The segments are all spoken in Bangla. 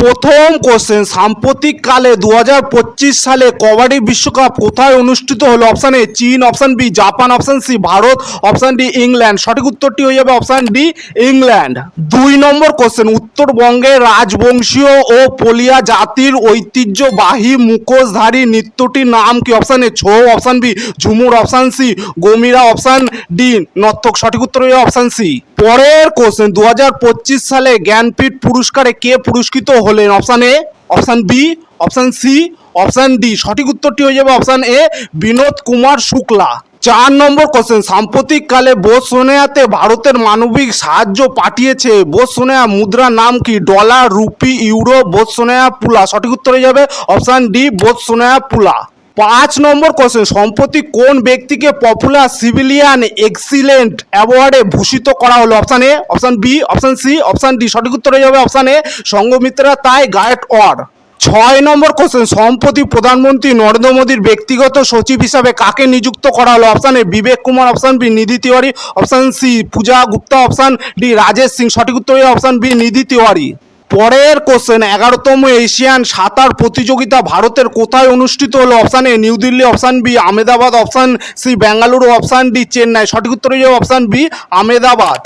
প্রথম কোশ্চেন সাম্প্রতিককালে দু পঁচিশ সালে কবাডি বিশ্বকাপ কোথায় অনুষ্ঠিত হলো? অপশান এ চীন option B Japan option C Bharat option D England. সঠিক উত্তরটি হয়ে যাবে অপশান ডি ইংল্যান্ড। দুই নম্বর কোশ্চেন উত্তরবঙ্গের রাজবংশীয় ও পলিয়া জাতির ঐতিহ্যবাহী মুখোশধারী নৃত্যটির নাম কি? Option A Chhau option B Jhumur option C Gomira option D নর্তক, সঠিক উত্তর হয়ে অপশান সি পরের কোশ্চেন দু হাজার পঁচিশ সালে জ্ঞানপীঠ পুরস্কারে কে পুরস্কৃত হলেন? Option A option B option C option D সঠিক উত্তরটি হয়ে যাবে অপশান এ বিনোদ কুমার শুক্লা। চার নম্বর কোশ্চেন সাম্প্রতিককালে বোসোনেয়াতে ভারতের মানবিক সাহায্য পাঠিয়েছে। বোধ বোসোনেয়া মুদ্রার নাম কি? ডলার, রুপি, ইউরো, বোধ বোসোনেয়া পুলা। সঠিক উত্তর হয়ে যাবে অপশান ডি বোধ বোসোনেয়া পুলা। পাঁচ নম্বর কোশ্চেন সম্প্রতি কোন ব্যক্তিকে পপুলার সিভিলিয়ান এক্সিলেন্ট অ্যাওয়ার্ডে ভূষিত করা হলো? Option A option B option C option D সঠিক উত্তর হয়ে যাবে অপশান এ সঙ্গমিত্রা তাই গায়েট অর। ছয় নম্বর কোশ্চেন সম্প্রতি প্রধানমন্ত্রী নরেন্দ্র মোদীর ব্যক্তিগত সচিব হিসাবে কাকে নিযুক্ত করা হলো? Option A Vivek Kumar option B Nidhi Tiwari option C Puja Gupta option D Rajesh Singh, সঠিক উত্তর অপশান বি নিধি তিওয়ারি। পরের কোশ্চেন এগারোতম এশিয়ান সাঁতার প্রতিযোগিতা ভারতের কোথায় অনুষ্ঠিত হলো? Option A new Delhi option B Ahmedabad option C Bengaluru option D Chennai সঠিক উত্তর হয়ে অপশান বি আহমেদাবাদ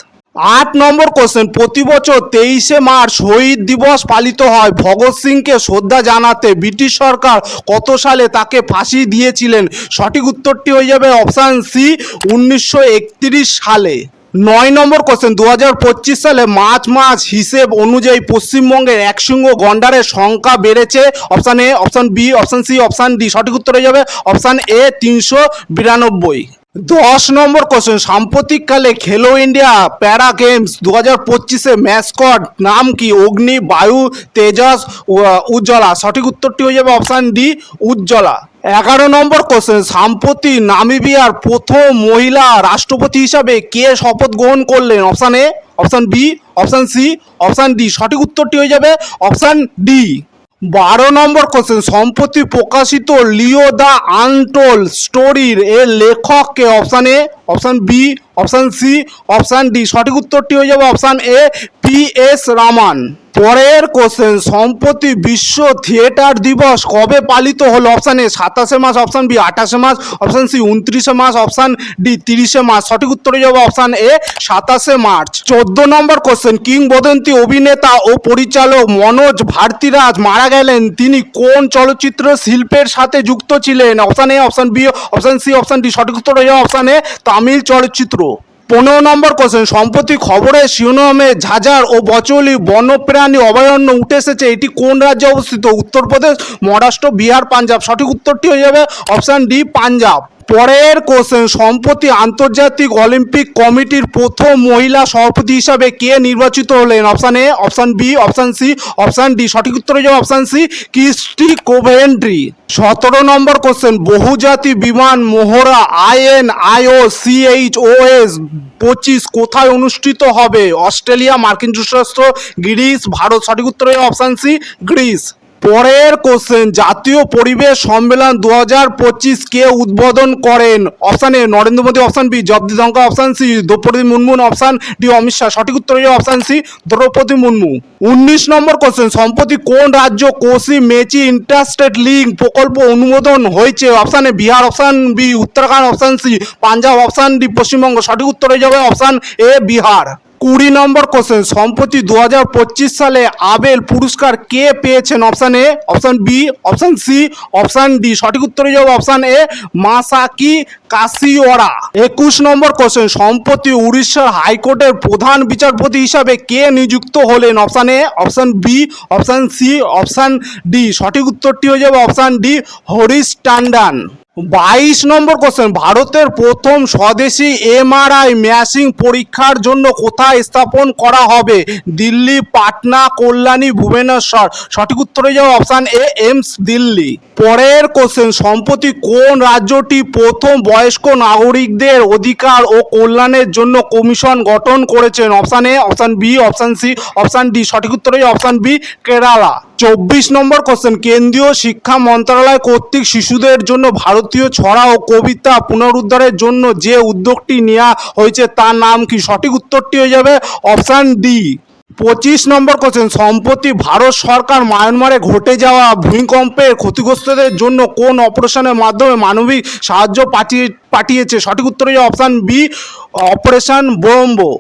আট নম্বর কোশ্চেন প্রতি বছর তেইশে মার্চ শহীদ দিবস পালিত হয়। ভগৎ সিংকে শ্রদ্ধা জানাতে ব্রিটিশ সরকার কত সালে তাকে ফাঁসি দিয়েছিলেন? সঠিক উত্তরটি হয়ে যাবে অপশান সি উনিশশো একত্রিশ সালে। নয় নম্বর কোশ্চেন দু হাজার পঁচিশ সালে মার্চ মাস হিসেব অনুযায়ী পশ্চিমবঙ্গের একশৃঙ্গ গন্ডারের সংখ্যা বেড়েছে। Option A option B option C option D সঠিক উত্তর হয়ে যাবে। অপশান এ তিনশো বিরানব্বই। দশ নম্বর কোশ্চেন সাম্প্রতিককালে খেলো ইন্ডিয়া প্যারা গেমস দু হাজার পঁচিশে ম্যাসকট নাম কি? অগ্নি, বায়ু, তেজস উজ্জ্বলা। সঠিক উত্তরটি হয়ে যাবে অপশান ডি উজ্জ্বলা। এগারো নম্বর কোশ্চেন সাম্প্রতি নামিবিয়ার প্রথম মহিলা রাষ্ট্রপতি হিসাবে কে শপথ গ্রহণ করলেন? Option A option B option C option D সঠিক উত্তরটি হয়ে যাবে অপশান ডি বারো নম্বর কোশ্চেন সম্প্রতি প্রকাশিত লিও দ্য আনটোল স্টোরির এর লেখককে option A option B, option C, option D. সঠিক উত্তরটি হয়ে যাবে option A, P S Raman. পরের কোশ্চেন সম্প্রতি বিশ্ব থিয়েটার দিবস কবে পালিত হলো? অপশান এ, সাতাশে মাস অপশান বি, আঠাশে মাস অপশান সি, উনত্রিশে মাস অপশান ডি, তিরিশে মাস সঠিক উত্তর যাবে অপশান এ, সাতাশে মার্চ। চোদ্দ নম্বর কোশ্চেন কিংবদন্তি অভিনেতা ও পরিচালক মনোজ ভারতীরাজ মারা গেলেন। তিনি কোন চলচ্চিত্র শিল্পের সাথে যুক্ত ছিলেন? Option A, option B, option C, option D. সঠিক উত্তর যাবে অপশান এ তামিল চলচ্চিত্র। পনেরো নম্বর কোশ্চেন সম্প্রতি খবরের শিরোনামে ঝাঝার ও বচলি বন্যপ্রাণী অভয়ারণ্য উঠে এসেছে। এটি কোন রাজ্যে অবস্থিত? উত্তরপ্রদেশ, মহারাষ্ট্র, বিহার, পাঞ্জাব। সঠিক উত্তরটি হয়ে যাবে অপশান ডি পাঞ্জাব। পরের কোশ্চেন সম্প্রতি আন্তর্জাতিক অলিম্পিক কমিটির প্রথম মহিলা সভাপতি হিসাবে কে নির্বাচিত হলেন? Option A option B option C option D সঠিক উত্তর হয়ে যাবে অপশান সি ক্রিস্টি কোভেন্ট্রি। সতেরো নম্বর কোশ্চেন বহুজাতি বিমান Mohra IN IO CH O S পঁচিশ কোথায় অনুষ্ঠিত হবে? অস্ট্রেলিয়া, মার্কিন যুক্তরাষ্ট্র, গ্রিস, ভারত। সঠিক উত্তর হয়ে দ্রৌপদী সি গ্রিস। পরের কোশ্চেন জাতীয় পরিবেশ সম্মেলন দু হাজার পঁচিশ কে উদ্বোধন করেন option A Narendra Modi option B Jagdeep Dhankhar option C Draupadi Murmu option D Amit Shah. সঠিক উত্তর হয়ে অপশান সি দ্রৌপদী মুর্মু। উনিশ নম্বর কোশ্চেন সম্প্রতি কোন রাজ্য কোসি মেচি ইন্টারস্টেট লিঙ্ক প্রকল্প অনুমোদন হয়েছে? Option A Bihar option B Uttarakhand option C Punjab option D Paschimbanga. সঠিক উত্তর হয়ে যাবে অপশান এ বিহার। কুড়ি নম্বর কোশ্চেন সম্প্রতি দু হাজার পঁচিশ সালে আবেল পুরস্কার কে পেয়েছেন? Option A option B option C option D সঠিক উত্তর যাবে অপশান এ মাসাকি কাশিওরা একুশ নম্বর কোশ্চেন সম্প্রতি উড়িষ্যার হাইকোর্টের প্রধান বিচারপতি হিসাবে কে নিযুক্ত হলেন? Option A option B option C option D সঠিক উত্তরটি হয়ে যাবে অপশান ডি হরিশ টান্ডান। বাইশ নম্বর কোশ্চেন ভারতের প্রথম স্বদেশি এমআরআই ম্যাশিং পরীক্ষার জন্য কোথায় স্থাপন করা হবে? দিল্লি, পাটনা, কল্যাণী, ভুবনেশ্বর। সঠিক উত্তর যাবে অপশান এ এমস দিল্লি। পরের কোশ্চেন সম্প্রতি কোন রাজ্যটি প্রথম বয়স্ক নাগরিকদের অধিকার ও কল্যাণের জন্য কমিশন গঠন করেছেন option A option B option C option D সঠিক উত্তর অপশান বি কেরালা। চব্বিশ নম্বর কোশ্চেন কেন্দ্রীয় শিক্ষা মন্ত্রণালয় কর্তৃক শিশুদের জন্য ভারতীয় ছড়া ও কবিতা পুনরুদ্ধারের জন্য যে উদ্যোগটি নেওয়া হয়েছে, তার নাম কি? সঠিক উত্তরটি হয়ে যাবে অপশান ডি পঁচিশ নম্বর কোশ্চেন সম্প্রতি ভারত সরকার মায়ানমারে ঘটে যাওয়া ভূমিকম্পে ক্ষতিগ্রস্তদের জন্য কোন অপারেশনের মাধ্যমে মানবিক সাহায্য পাঠিয়ে, পাঠিয়েছে? সঠিক উত্তর হয়ে অপশান বি অপারেশন বোম্বো